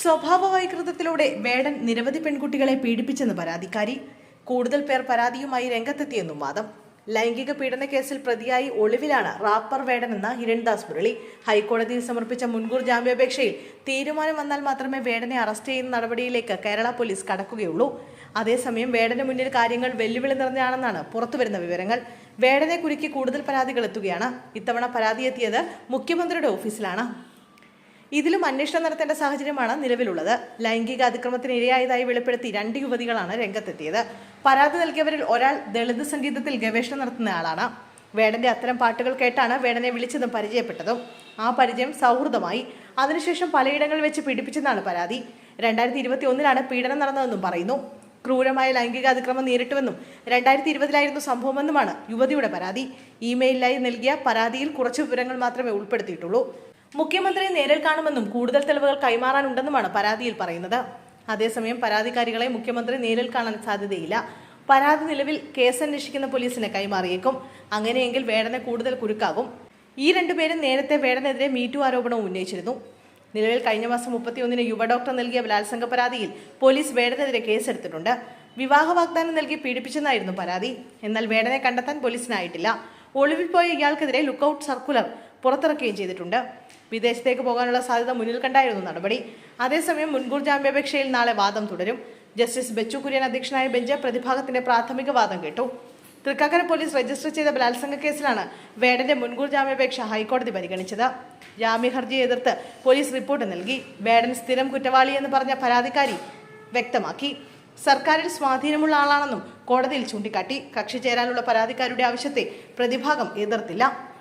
സ്വഭാവ വൈകൃതത്തിലൂടെ വേടൻ നിരവധി പെൺകുട്ടികളെ പീഡിപ്പിച്ചെന്ന് പരാതിക്കാരി. കൂടുതൽ പേർ പരാതിയുമായി രംഗത്തെത്തിയെന്നും വാദം. ലൈംഗിക പീഡന കേസിൽ പ്രതിയായി ഒളിവിലാണ് റാപ്പർ വേടൻ എന്ന ഹിരൺദാസ് മുരളി. ഹൈക്കോടതിയിൽ സമർപ്പിച്ച മുൻകൂർ ജാമ്യാപേക്ഷയിൽ തീരുമാനം വന്നാൽ മാത്രമേ വേടനെ അറസ്റ്റ് ചെയ്യുന്ന നടപടിയിലേക്ക് കേരള പോലീസ് കടക്കുകയുള്ളൂ. അതേസമയം വേടന് മുന്നിൽ കാര്യങ്ങൾ വെല്ലുവിളി നിറഞ്ഞാണെന്നാണ് പുറത്തുവരുന്ന വിവരങ്ങൾ. വേടനെ കുരുക്കി കൂടുതൽ പരാതികൾ എത്തുകയാണ്. ഇത്തവണ പരാതി എത്തിയത് മുഖ്യമന്ത്രിയുടെ ഓഫീസിലാണ്. ഇതിലും അന്വേഷണം നടത്തേണ്ട സാഹചര്യമാണ് നിലവിലുള്ളത്. ലൈംഗിക അതിക്രമത്തിന് ഇരയായതായി വെളിപ്പെടുത്തി രണ്ട് യുവതികളാണ് രംഗത്തെത്തിയത്. പരാതി നൽകിയവരിൽ ഒരാൾ ദളിത് സംഗീതത്തിൽ ഗവേഷണം നടത്തുന്ന ആളാണ്. വേടന്റെ അത്തരം പാട്ടുകൾ കേട്ടാണ് വേടനെ വിളിച്ചതും പരിചയപ്പെട്ടതും. ആ പരിചയം സൗഹൃദമായി. അതിനുശേഷം പലയിടങ്ങളിൽ വെച്ച് പീഡിപ്പിച്ചെന്നാണ് പരാതി. രണ്ടായിരത്തി ഇരുപത്തി ഒന്നിലാണ് പീഡനം നടന്നതെന്നും പറയുന്നു. ക്രൂരമായ ലൈംഗിക അതിക്രമം നേരിട്ടുവെന്നും രണ്ടായിരത്തി ഇരുപതിലായിരുന്നു സംഭവമെന്നുമാണ് യുവതിയുടെ പരാതി. ഇമെയിലായി നൽകിയ പരാതിയിൽ കുറച്ച് വിവരങ്ങൾ മാത്രമേ ഉൾപ്പെടുത്തിയിട്ടുള്ളൂ. മുഖ്യമന്ത്രിയെ നേരിൽ കാണുമെന്നും കൂടുതൽ തെളിവുകൾ കൈമാറാനുണ്ടെന്നുമാണ് പരാതിയിൽ പറയുന്നത്. അതേസമയം പരാതിക്കാരികളെ മുഖ്യമന്ത്രി നേരിൽ കാണാൻ സാധ്യതയില്ല. പരാതി നിലവിൽ കേസ് അന്വേഷിക്കുന്ന പോലീസിന് കൈമാറിയേക്കും. അങ്ങനെയെങ്കിൽ വേടന കൂടുതൽ കുരുക്കാകും. ഈ രണ്ടുപേരും നേരത്തെ വേടനെതിരെ മീറ്റു ആരോപണവും ഉന്നയിച്ചിരുന്നു. നിലവിൽ കഴിഞ്ഞ മാസം മുപ്പത്തിയൊന്നിന് യുവ ഡോക്ടർ നൽകിയ ബലാത്സംഗ പരാതിയിൽ പോലീസ് വേടനെതിരെ കേസെടുത്തിട്ടുണ്ട്. വിവാഹ വാഗ്ദാനം നൽകി പീഡിപ്പിച്ചെന്നായിരുന്നു പരാതി. എന്നാൽ വേടനെ കണ്ടെത്താൻ പോലീസിനായിട്ടില്ല. ഒളിവിൽ പോയ ഇയാൾക്കെതിരെ ലുക്കൌട്ട് സർക്കുലർ പുറത്തിറക്കുകയും ചെയ്തിട്ടുണ്ട്. വിദേശത്തേക്ക് പോകാനുള്ള സാധ്യത മുന്നിൽ കണ്ടായിരുന്നു നടപടി. അതേസമയം മുൻകൂർ ജാമ്യാപേക്ഷയിൽ നാളെ വാദം തുടരും. ജസ്റ്റിസ് ബെച്ചു കുര്യൻ അധ്യക്ഷനായ ബെഞ്ച് പ്രതിഭാഗത്തിന്റെ പ്രാഥമിക വാദം കേട്ടു. തൃക്കാക്കര പോലീസ് രജിസ്റ്റർ ചെയ്ത ബലാത്സംഗ കേസിലാണ് വേടന്റെ മുൻകൂർ ജാമ്യാപേക്ഷ ഹൈക്കോടതി പരിഗണിച്ചത്. ജാമ്യ ഹർജിയെ എതിർത്ത് പോലീസ് റിപ്പോർട്ട് നൽകി. വേടൻ സ്ഥിരം കുറ്റവാളിയെന്ന് പറഞ്ഞ പരാതിക്കാരി വ്യക്തമാക്കി. സർക്കാരിൽ സ്വാധീനമുള്ള ആളാണെന്നും കോടതിയിൽ ചൂണ്ടിക്കാട്ടി. കക്ഷി ചേരാനുള്ള പരാതിക്കാരുടെ ആവശ്യത്തെ പ്രതിഭാഗം എതിർത്തില്ല.